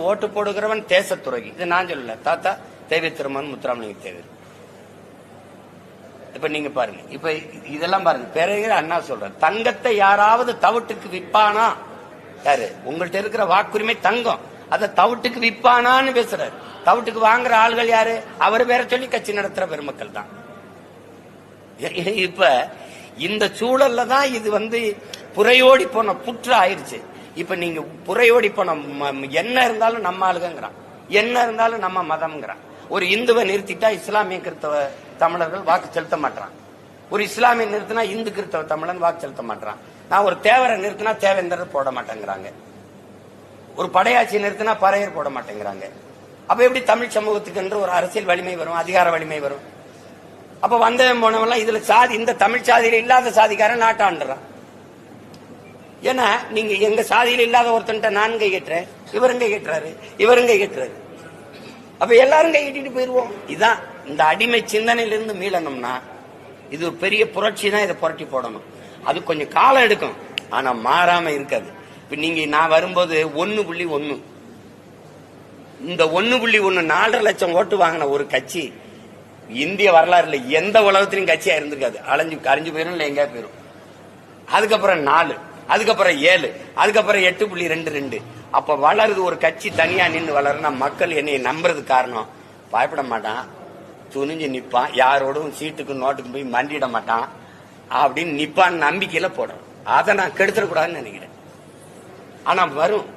ஓட்டு போடுகிறவன் தேசத்துறகி. இது நான் சொல்லல. தாத்தா தேவி திருமன் முத்துராமலிங்க தேவர் இப்ப நீங்க பாருங்க. இப்ப இதெல்லாம் பாருங்க. பெரிய அண்ணா சொல்ற தங்கத்தை யாராவது தவிட்டுக்கு விற்பானா? யாரு? உங்கள்ட்ட இருக்கிற வாக்குரிமை தங்கம். அதை தவிட்டுக்கு விற்பானான்னு பேசுறாரு. தவிட்டுக்கு வாங்குற ஆள்கள் யாரு? அவர் பேரை சொல்லி கட்சி நடத்துற பெருமக்கள் தான். இப்ப இந்த சூழல்ல தான் இது வந்து புறையோடி போன புற்று ஆயிருச்சு இப்ப நீங்க புறையோடி போன ம- என்ன இருந்தாலும் நம்ம ஆளுங்கிறான் என்ன இருந்தாலும் நம்ம மதம்ங்கிறான். ஒரு இந்துவை நிறுத்திட்டா இஸ்லாமிய கிறிஸ்தவ தமிழர்கள் வாக்கு செலுத்த மாட்டான் ஒரு இஸ்லாமிய நிறுத்தினா இந்து கிறிஸ்தவ தமிழன் வாக்கு செலுத்த மாட்டான் நான் ஒரு தேவரை நிறுத்தினா தேவேந்தர் போட மாட்டேங்கிறாங்க. ஒரு படையாட்சி நிறுத்தினா பறையர் போட மாட்டேங்கிறாங்க. அப்ப எப்படி தமிழ் சமூகத்துக்கு என்று ஒரு அரசியல் வலிமை வரும் அதிகார வலிமை வரும்? அப்ப வந்தவன் போனவெல்லாம் இதுல சாதி இந்த தமிழ் சாதியில இல்லாத சாதிக்காரன் நாட்டாண்டுறான். ஏன்னா நீங்க எங்க சாதியில் இல்லாத ஒருத்தன்ட்ட நான் கை கட்டுறேன் இவரும் கை கட்டுறாரு இவரும் கை கட்டுறாரு. அப்ப எல்லாரும் கை கட்டிட்டு போயிருவோம். இதான் இந்த அடிமை சிந்தனையிலிருந்து மீளணும்னா இது ஒரு பெரிய புரட்சி தான் இதை புரட்டி போடணும். அது கொஞ்சம் காலம் எடுக்கும் ஆனா மாறாம இருக்காது. இப்ப நீங்க நான் வரும்போது ஒன்னு புள்ளி ஒன்னு. இந்த ஒன்னு புள்ளி ஒன்னு நாலரை லட்சம் ஓட்டு வாங்கின ஒரு கட்சி இந்திய வரலாறுல எந்த உலகத்திலையும் கட்சியா இருந்திருக்காது. அலைஞ்சு கரைஞ்சு போயிரும் இல்ல எங்கேயா போயிடும் அதுக்கப்புறம் நாலு. அதுக்கப்புறம் ஏழு. அதுக்கப்புறம் எட்டு புள்ளி ரெண்டு ரெண்டு. அப்ப வளருது ஒரு கட்சி தனியா நின்று வளருனா மக்கள் என்னை நம்புறது காரணம். பயப்பட மாட்டான். துணிஞ்சு நிப்பான். யாரோடும் சீட்டுக்கு நோட்டுக்கு போய் மண்டிட மாட்டான். அப்படின்னு நிப்பான்னு நம்பிக்கையில போடுறோம் அதை நான் கெடுத்துடக்கூடாதுன்னு நினைக்கிறேன். ஆனா வரும்.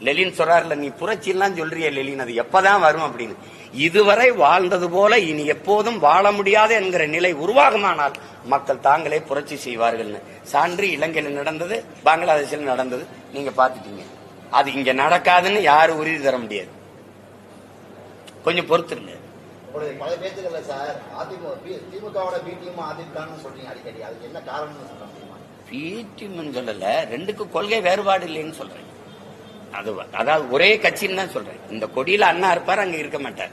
லெலின் சொல்றாருல நீ புரட்சியெல்லாம் சொல்றிய லெலின் அது எப்பதான் வரும்? அப்படின்னு. இதுவரை வாழ்ந்தது போல இனி எப்போதும் வாழ முடியாது என்கிற நிலை உருவாகுமானால் மக்கள் தாங்களே புரட்சி செய்வார்கள்னு. சான்று இலங்கையில் நடந்தது பங்களாதேஷில் நடந்தது. நீங்க பாத்துட்டீங்க அது இங்க நடக்காதுன்னு யாரும் உறுதி தர முடியாது. கொஞ்சம் பொறுத்துருங்க உங்களுடைய பல பேச்சுகள்ல சார் அதிமுக பி- திமுகவோட பி டீம் அதிமுகன்னு சொல்றீங்க அடிக்கடி. அதுக்கு என்ன காரணம்னு சொல்ல முடியுமா? பிடிஎம் சொல்லல. ரெண்டுக்கு கொள்கை வேறுபாடு இல்லைன்னு சொல்றேன். அது அதாவது ஒரே கட்சின்னு தான் சொல்றேன். இந்த கொடியில அண்ணா இருப்பார் அங்க இருக்க மாட்டார்.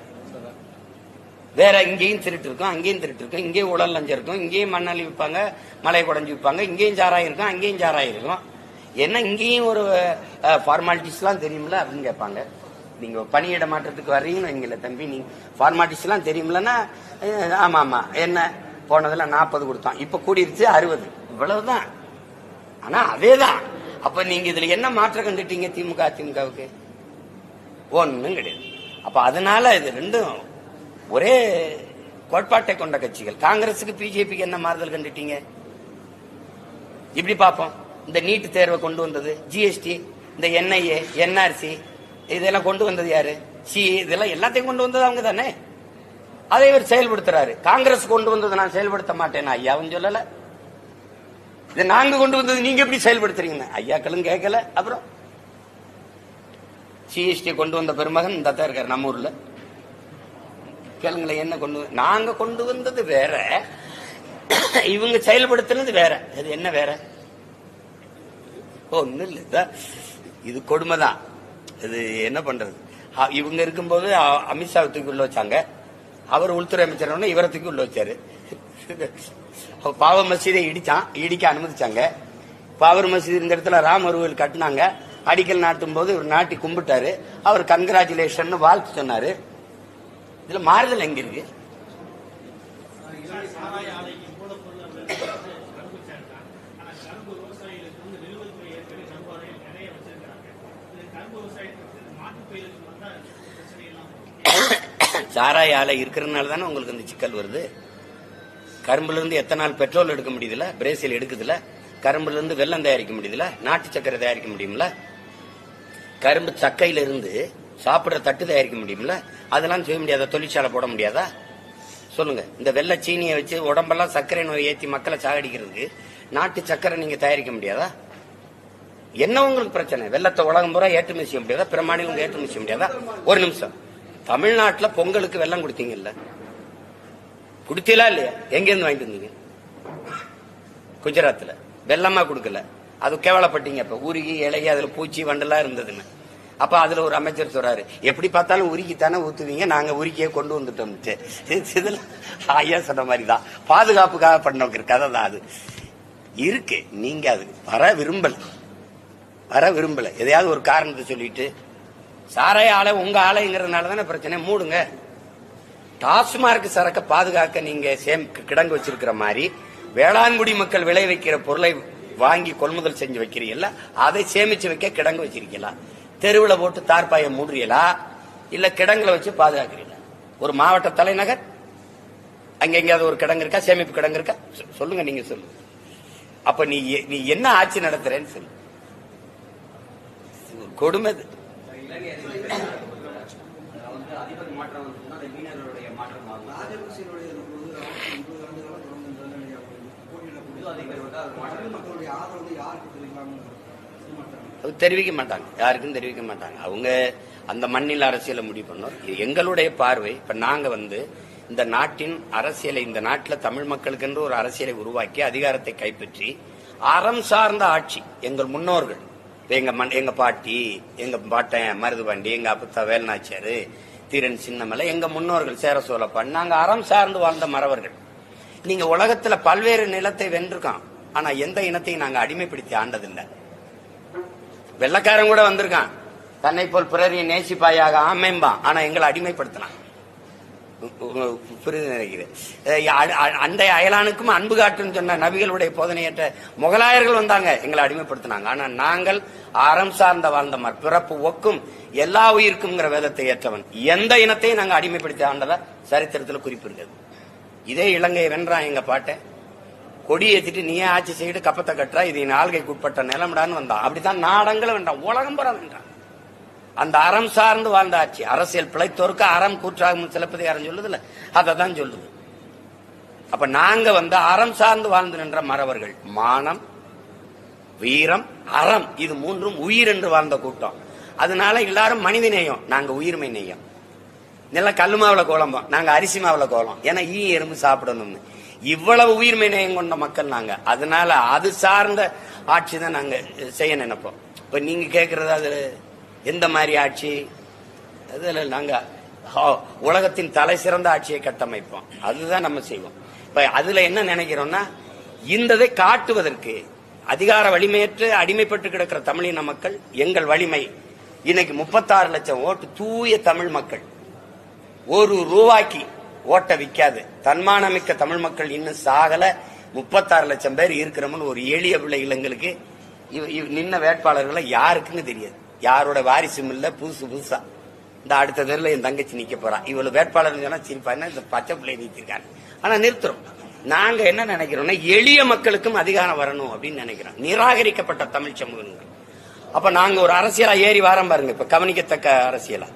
வேற இங்கேயும் திருட்டு இருக்கும் அங்கேயும் திருட்டு இருக்கும் இங்கேயும் உடல் லஞ்சம் இருக்கும் இங்கேயும் மண்ணாளி விற்பாங்க மலை குடஞ்சி விற்பாங்க இங்கேயும் சாராயம் இருக்கும் அங்கேயும் சாராயம் இருக்கும். என்ன இங்கேயும் ஒரு ஃபார்மாலிட்டிஸ் எல்லாம் தெரியும்ல? அப்படின்னு கேட்பாங்க. நீங்க பணியிட மாற்றத்துக்கு வர்றீங்கன்னு வைங்கள தம்பி நீங்க ஃபார்மாலிட்டிஸ் எல்லாம் தெரியும்லன்னா ஆமா ஆமா. என்ன? போனதுல நாற்பது கொடுத்தான். இப்ப கூடிருச்சு அறுபது. இவ்வளவுதான். ஆனா அதேதான். அப்ப நீங்க இதுல என்ன மாற்றம் கண்டுட்டீங்க திமுக அதிமுகவுக்கு ஒன்னும் கிடையாது. அப்ப அதனால இது ரெண்டும் ஒரே கோட்பாட்டை கொண்ட கட்சிகள். காங்கிரசுக்கு பிஜேபிக்கு என்ன மாறுதல் கண்டுட்டீங்க? இப்படி பார்ப்போம். இந்த நீட்டு தேர்வை கொண்டு வந்தது ஜிஎஸ்டி இந்த என்ஐஏ என்ஆர்சி இதெல்லாம் கொண்டு வந்தது யாரு? சி இதெல்லாம் எல்லாத்தையும் கொண்டு வந்தது அவங்க தானே அதை இவர் செயல்படுத்துறாரு. காங்கிரஸ் கொண்டு வந்தது நான் செயல்படுத்த மாட்டேன். ஐயாவும் சொல்லலை. இதை நாங்க கொண்டு வந்தது நீங்க எப்படி செயல்படுத்துறீங்க? ஐயாக்களும் கேட்கல. அப்புறம் சிஎஸ்டி கொண்டு வந்த பெருமகன் இந்த தான் இருக்காரு நம்ம ஊர்ல. கேளுங்களேன் என்ன கொண்டு நாங்க கொண்டு வந்தது வேற. இவங்க செயல்படுத்தினது வேற. அது என்ன வேற? ஒண்ணு இல்ல இது இது கொடுமைதான். இது என்ன பண்றது? இவங்க இருக்கும்போது அமித்ஷா தூக்கி உள்ள வச்சாங்க. அவர் உள்துறை அமைச்சர் இவரை தூக்கி உள்ள வச்சாரு. அப்ப பாவ மசீதை இடிச்சான் இடிக்க அனுமதிச்சாங்க. பாபர் மசீது இந்த இடத்துல ராமர் கோயில் கட்டினாங்க. அடிக்கல் நாட்டும் போது இவர் நாட்டி கும்பிட்டாரு. அவர் கங்கராச்சுலேஷன் வாழ்த்து சொன்னாரு. இதுல மாறுதல் எங்க இருக்கு? சாராய ஆலை இருக்கிறதுனால தானே உங்களுக்கு இந்த சிக்கல் வருது? கரும்புல இருந்து எத்தனால் பெட்ரோல் எடுக்க முடியுதுல பிரேசில் எடுக்குதுல கரும்புல இருந்து வெல்லம் தயாரிக்க முடியுதுல நாட்டு சக்கரை தயாரிக்க முடியும்ல? கரும்பு சக்கையில இருந்து சாப்பிடுற தட்டு தயாரிக்க முடியும்ல? அதெல்லாம் செய்ய முடியாதா? தொழிற்சாலை போட முடியாதா? சொல்லுங்க. இந்த வெள்ளை சீனியை வச்சு உடம்பெல்லாம் சர்க்கரை நோய் ஏத்தி மக்களை சாகடிக்கிறதுக்கு நாட்டு சக்கரை நீங்க தயாரிக்க முடியாதா? என்ன உங்களுக்கு பிரச்சனை? வெள்ளத்தை உலகம் பூரா ஏற்றுமதி செய்ய முடியாதா? பிற மாநிலங்களுக்கு ஏற்றுமதி செய்ய முடியாதா? ஒரு நிமிஷம். தமிழ்நாட்டுல பொங்கலுக்கு வெள்ளம் கொடுத்தீங்கல்ல. குடுத்தீங்களா இல்லையா? எங்கேருந்து வாங்கிட்டு வந்தீங்க? குஜராத்தில். வெள்ளமா கொடுக்கல. அது கேவலப்பட்டீங்க அப்ப. உருகி இலகி அதுல பூச்சி வண்டெல்லாம் இருந்ததுன்னு அப்ப அதுல ஒரு அமைச்சர் சொல்றாரு எப்படி பார்த்தாலும் உருக்கித்தானே ஊத்துவீங்க? நாங்க உருக்கியே கொண்டு வந்துட்டோம் இதுல ஐயா சொன்ன மாதிரிதான். பாதுகாப்புக்காக பண்ணவங்க கதை தான் அது. இருக்கு. நீங்க அது வர விரும்பல. வர விரும்பல. எதையாவது ஒரு காரணத்தை சொல்லிட்டு சாராய ஆலை உங்க ஆலைங்கிறதுனால தானே பிரச்சனை? மூடுங்க. டாஸ்மார்க் சரக்க பாதுகாக்க நீங்க சேம் கிடங்கு வச்சிருக்கிற மாதிரி வேளாண்குடி மக்கள் விளை வைக்கிற பொருளை வாங்கி கொள்முதல் செஞ்சு வைக்கிறீங்களா அதை சேமிச்சு வைக்க கிடங்கு வச்சிருக்கீங்களா? தெருவில் போட்டு தார்பாயை மூடுறீங்களா? இல்ல கிடங்குல வச்சு பாதுகாக்கிறீங்களா? ஒரு மாவட்ட தலைநகர்? அங்க எங்கேயாவது ஒரு கிடங்கு இருக்கா? சேமிப்பு கிடங்கு இருக்கா? சொல்லுங்க நீங்க சொல்லுங்க. அப்ப நீ எ- நீ என்ன ஆட்சி நடத்துறேன்னு சொல்லு. கொடுமை இது. இலங்கை அதிபர் வந்து அதிபர் மாற்றம் வந்ததுன்னா அது மீனவர்களுடைய மாற்றம் ஆகும் ராஜபக்சேனுடைய இருபது ஆண்டு இருபது ஆண்டுகளாக தொடர்ந்து இந்த நிலையை போட்டியிடக்கூடிய புது அதிபர் வந்து அது மாற்றம் தமிழ் மக்களுடைய ஆதரவு வந்து யாருக்கு தெரிவிக்கலாம்னு மாட்டாங்க அது தெரிவிக்க மாட்டாங்க. யாருக்கும் தெரிவிக்க மாட்டாங்க. அவங்க அந்த மண்ணில் அரசியலை முடிவு பண்ணோம். இது எங்களுடைய பார்வை. இப்ப நாங்க வந்து இந்த நாட்டின் அரசியலை இந்த நாட்டில் தமிழ் மக்களுக்கென்று ஒரு அரசியலை உருவாக்கி அதிகாரத்தை கைப்பற்றி அறம் சார்ந்த ஆட்சி. எங்கள் முன்னோர்கள். எங்க மண் எங்க பாட்டி எங்க பாட்டன் மருதுபாண்டி எங்க அப்பத்தா வேல்நாச்சியாரு தீரன் சின்னமலை எங்க முன்னோர்கள் சேர சோழப்பான் நாங்கள் அறம் சார்ந்து வாழ்ந்த மறவர்கள். நீங்க உலகத்துல பல்வேறு நிலத்தை வென்றிருக்கான். ஆனா எந்த இனத்தையும் நாங்க அடிமைப்படுத்தி ஆண்டதில்லை. வெள்ளக்காரன் கூட வந்திருக்கான். தன்னை போல் பிறரை நேசிப்பாயாக ஆமேம்பான் ஆனா எங்களை அடிமைப்படுத்தினான். புரிந்து நினைக்கிறேன். அ- அண்டை அயலானுக்கும் அன்பு காட்டுன்னு சொன்ன நபிகளுடைய போதனையற்ற முகலாயர்கள் வந்தாங்க. எங்களை அடிமைப்படுத்தினாங்க. ஆனா நாங்கள் அறம் சார்ந்த வாழ்ந்த பிறப்பு ஒக்கும் எல்லா உயிருக்கும்ங்கிற வேதத்தை ஏற்றவன். எந்த இனத்தையும் நாங்கள் அடிமைப்படுத்தி ஆண்டதா சரித்திரத்தில் குறிப்பிடுகிறது. இதே இலங்கையை வென்றான் எங்க பாட்டை. கொடி ஏத்திட்டு நீயே ஆட்சி செய்து கப்பத்தை கட்டுறா. இது நாள்கைக்குட்பட்ட நிலமிடான்னு உட்பட்ட நிலம்டான்னு வந்தான் அப்படித்தான் நாடங்களை வென்றான் உலகம் புறம் வென்றான் அந்த அறம் சார்ந்து வாழ்ந்த ஆட்சி. அரசியல் பிழைத்தோருக்கு அறம் கூற்றாகும் சிலப்பதிகாரம் சொல்லுதுல அதை தான் சொல்லுது. அப்ப நாங்க வந்து அறம் சார்ந்து வாழ்ந்து நின்ற மறவர்கள் மானம் வீரம் அறம். இது மூன்றும் உயிர் என்று வாழ்ந்த கூட்டம். அதனால எல்லாரும் மனித நேயம் நாங்க உயிர்மை நேயம் இதெல்லாம் கல்லு மாவுல கோலம்பம் நாங்க அரிசி மாவுல கோலம். ஏன்னா ஈ எறும்பு சாப்பிடணும்னு. இவ்வளவு உயிர்மை நேயம் கொண்ட மக்கள் நாங்க. அதனால அது சார்ந்த ஆட்சி தான் நாங்க செய்ய நினைப்போம். இப்ப நீங்க கேக்குறது அதில் எந்த மாதிரி ஆட்சி? அதுல நாங்க உலகத்தின் தலை சிறந்த ஆட்சியை கட்டமைப்போம். அதுதான் நம்ம செய்வோம். இப்ப அதுல என்ன நினைக்கிறோம்னா இந்ததை காட்டுவதற்கு அதிகார வலிமையற்று அடிமைப்பட்டு கிடக்கிற தமிழின மக்கள் எங்கள் வலிமை இன்னைக்கு முப்பத்தாறு லட்சம் ஓட்டு தூய தமிழ் மக்கள். ஒரு ரூபாய்க்கு ஓட்ட விற்காது தன்மானமிக்க தமிழ் மக்கள் இன்னும் சாகல. முப்பத்தாறு லட்சம் பேர் இருக்கிறோம்னு ஒரு எளிய பிள்ளைகள் எங்களுக்கு நின்ன வேட்பாளர்களை யாருக்குன்னு தெரியாது. யாரோட வாரிசும் இல்ல புதுசு புதுசா. இந்த அடுத்த தெருல என் தங்கச்சி நிக்க போறான் இவ்வளவு வேட்பாளர் சொன்னா சிரிப்பா என்ன இந்த பச்சை பிள்ளையை நிறுத்திருக்காங்க ஆனா நிறுத்துறோம். நாங்க என்ன நினைக்கிறோம்னா எளிய மக்களுக்கும் அதிகாரம் வரணும் அப்படின்னு நினைக்கிறோம். நிராகரிக்கப்பட்ட தமிழ் சமூகங்கள். அப்ப நாங்க ஒரு அரசியலா ஏறி வாரம் பாருங்க இப்ப கவனிக்கத்தக்க அரசியலா.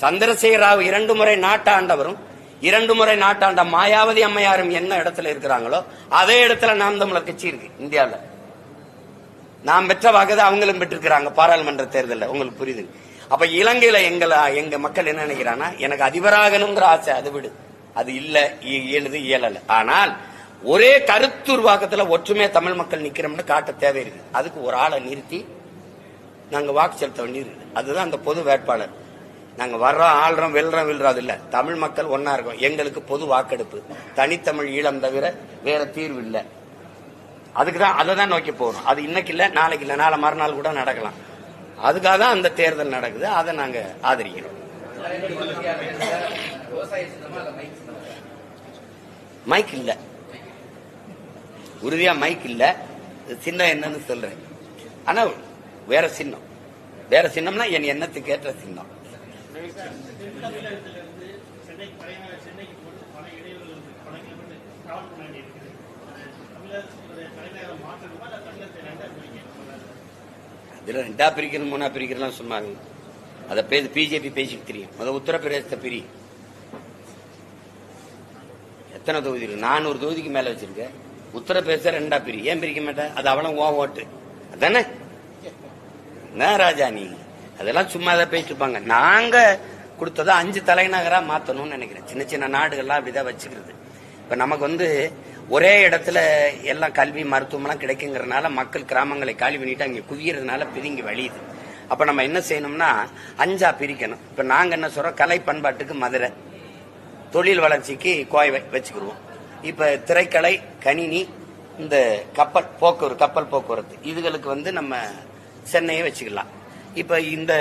சந்திரசேகர ராவ் இரண்டு முறை நாட்டாண்டவரும் இரண்டு முறை நாட்டாண்ட மாயாவதி அம்மையாரும் என்ன இடத்துல இருக்கிறாங்களோ அதே இடத்துல நாம் தமிழர் கட்சி இருக்கு இந்தியாவில். நாம் பெற்ற வாக்குதை அவங்களும் பெற்றிருக்கிறாங்க பாராளுமன்ற தேர்தலில். உங்களுக்கு புரியுது. அப்ப இலங்கையில எங்களை எங்க மக்கள் என்ன நினைக்கிறான்னா எனக்கு அதிபராகணுங்கிற ஆசை அது விடு. அது இல்ல இ- இயலுது இயலல. ஆனால் ஒரே கருத்துருவாக்கத்துல ஒற்றுமையா தமிழ் மக்கள் நிக்கிறோம்னு காட்ட தேவை இருக்கு அதுக்கு ஒரு ஆளை நிறுத்தி நாங்க வாக்கு செலுத்த வேண்டியிருக்கு அதுதான் அந்த பொது வேட்பாளர். நாங்க வர்றோம் ஆள்றோம் வெல்றோம் வெல்றது இல்ல தமிழ் மக்கள் ஒன்னா இருக்கோம். எங்களுக்கு பொது வாக்கெடுப்பு. தனித்தமிழ் ஈழம் தவிர வேற தீர்வு இல்ல. அதுக்கு தான் அதை தான் நோக்கி போகணும் அது இன்னைக்கு இல்ல நாளைக்கு இல்ல. நாளை மறுநாள் கூட நடக்கலாம். அதுக்காக தான் அந்த தேர்தல் நடக்குது. அதை நாங்க ஆதரிக்கிறோம். மைக் இல்லை உறுதியாக இல்ல. உறுதியா மைக் இல்ல. சின்னம் என்னன்னு சொல்றேன். ஆனா வேற சின்னம். வேற சின்னம்னா என் எண்ணத்துக்கு ஏற்ற சின்னம். தமிழகத்திலிருந்து சென்னை சென்னைக்கு போட்டு பல இருக்கு. பல கிலோமீட்டர் டிராவல் பண்ண தலைநகரம் மாற்றணுமா இல்லை தமிழகத்தை ரெண்டா பிரிக்கணுமா இதுல ரெண்டா பிரிக்கணும் மூணா பிரிக்கிறலாம் சொன்னாங்க. அதை பேசி பிஜேபி பேசிட்டு தெரியும். முத உத்தரப்பிரதேசத்தை பிரி. எத்தனை தொகுதி இருக்கு? நானூறு தொகுதிக்கு மேல வச்சிருக்க. உத்தரப்பிரதேச ரெண்டா பிரி. ஏன் பிரிக்க மாட்டேன் அது அவளும் ஓ ஓட்டு. அதானே? என்ன ராஜா நீ? அதெல்லாம் சும்மா தான் பேசிட்டு இருப்பாங்க நாங்க கொடுத்ததை அஞ்சு தலைநகரா மாத்தணும்னு நினைக்கிறேன். சின்ன சின்ன நாடுகள்லாம் அப்படிதான் வச்சுக்கிறது. இப்ப நமக்கு வந்து ஒரே இடத்துல எல்லாம் கல்வி மருத்துவம்லாம் கிடைக்குங்கிறதுனால மக்கள் கிராமங்களை காலி பண்ணிட்டு அங்கே குவியறதுனால பிரிங்கி வழியுது. அப்ப நம்ம என்ன செய்யணும்னா அஞ்சா பிரிக்கணும். இப்ப நாங்க என்ன சொல்றோம்? கலை பண்பாட்டுக்கு மதுரை. தொழில் வளர்ச்சிக்கு கோய் வச்சுக்கிடுவோம் இப்ப திரைக்கலை கணினி இந்த கப்பல் போக்குவரத்து கப்பல் போக்குவரத்து. இதுகளுக்கு வந்து நம்ம சென்னையை வச்சுக்கலாம். இப்ப இந்த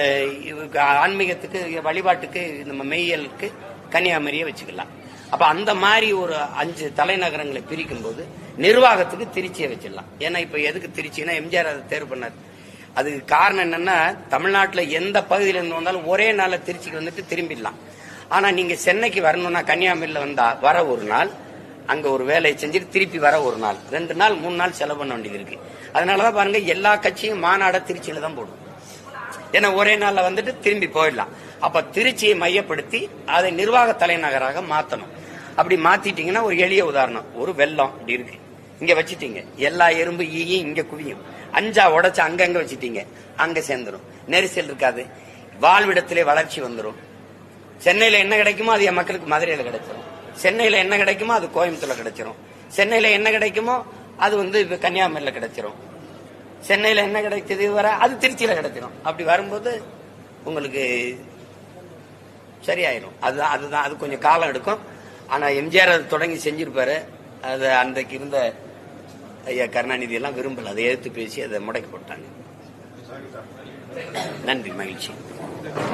ஆன்மீகத்துக்கு வழிபாட்டுக்கு நம்ம மெய்யலுக்கு கன்னியாகுமரியை வச்சுக்கலாம். அப்ப அந்த மாதிரி ஒரு அஞ்சு தலைநகரங்களை பிரிக்கும் போது நிர்வாகத்துக்கு திருச்சியை வச்சிடலாம். ஏன்னா இப்ப எதுக்கு திருச்சின்னா எம்ஜிஆர் அதை தேர்வு பண்ணார். அதுக்கு காரணம் என்னன்னா தமிழ்நாட்டில் எந்த பகுதியில இருந்து வந்தாலும் ஒரே நாளில் திருச்சிக்கு வந்துட்டு திரும்பிடலாம். ஆனா நீங்க சென்னைக்கு வரணும்னா கன்னியாகுமரியில வந்தா வர ஒரு நாள் அங்க ஒரு வேலையை செஞ்சுட்டு திருப்பி வர ஒரு நாள். ரெண்டு நாள் மூணு நாள் செலவு பண்ண வேண்டியது இருக்கு. அதனாலதான் பாருங்க எல்லா கட்சியும் மாநாட திருச்சியில தான் போடும் ஏன்னா ஒரே நாள்ல வந்துட்டு திரும்பி போயிடலாம். அப்ப திருச்சியை மையப்படுத்தி அதை நிர்வாக தலைநகராக மாத்தணும். அப்படி மாத்திட்டீங்கன்னா ஒரு எளிய உதாரணம். ஒரு வெள்ளம் இப்படி இருக்கு. இங்க வச்சுட்டீங்க. எல்லா எறும்பு ஈயும் இங்க குவியும். அஞ்சா உடச்சு அங்கங்க வச்சுட்டீங்க. அங்க சேர்ந்துடும் நெரிசல் இருக்காது. வாழ்விடத்திலே வளர்ச்சி வந்துடும் சென்னையில என்ன கிடைக்குமோ அது என் மக்களுக்கு மதுரையில கிடைச்சிரும். சென்னையில என்ன கிடைக்குமோ அது கோயம்புத்தூர்ல கிடைச்சிரும். சென்னையில என்ன கிடைக்குமோ அது வந்து இப்ப கன்னியாகுமரியில கிடைச்சிரும். சென்னையில் என்ன கிடைச்சது வர அது திருச்சியில் கிடைச்சிடும் அப்படி வரும்போது உங்களுக்கு சரியாயிரும். அதுதான் அதுதான் அது கொஞ்சம் காலம் எடுக்கும். ஆனால் எம்ஜிஆர் அதை தொடங்கி செஞ்சிருப்பாரு. அது அன்றைக்கு இருந்த ஐயா கருணாநிதி எல்லாம் விரும்பல. அதை எதிர்த்து பேசி அதை முடக்கி போட்டாங்க. நன்றி மகிழ்ச்சி.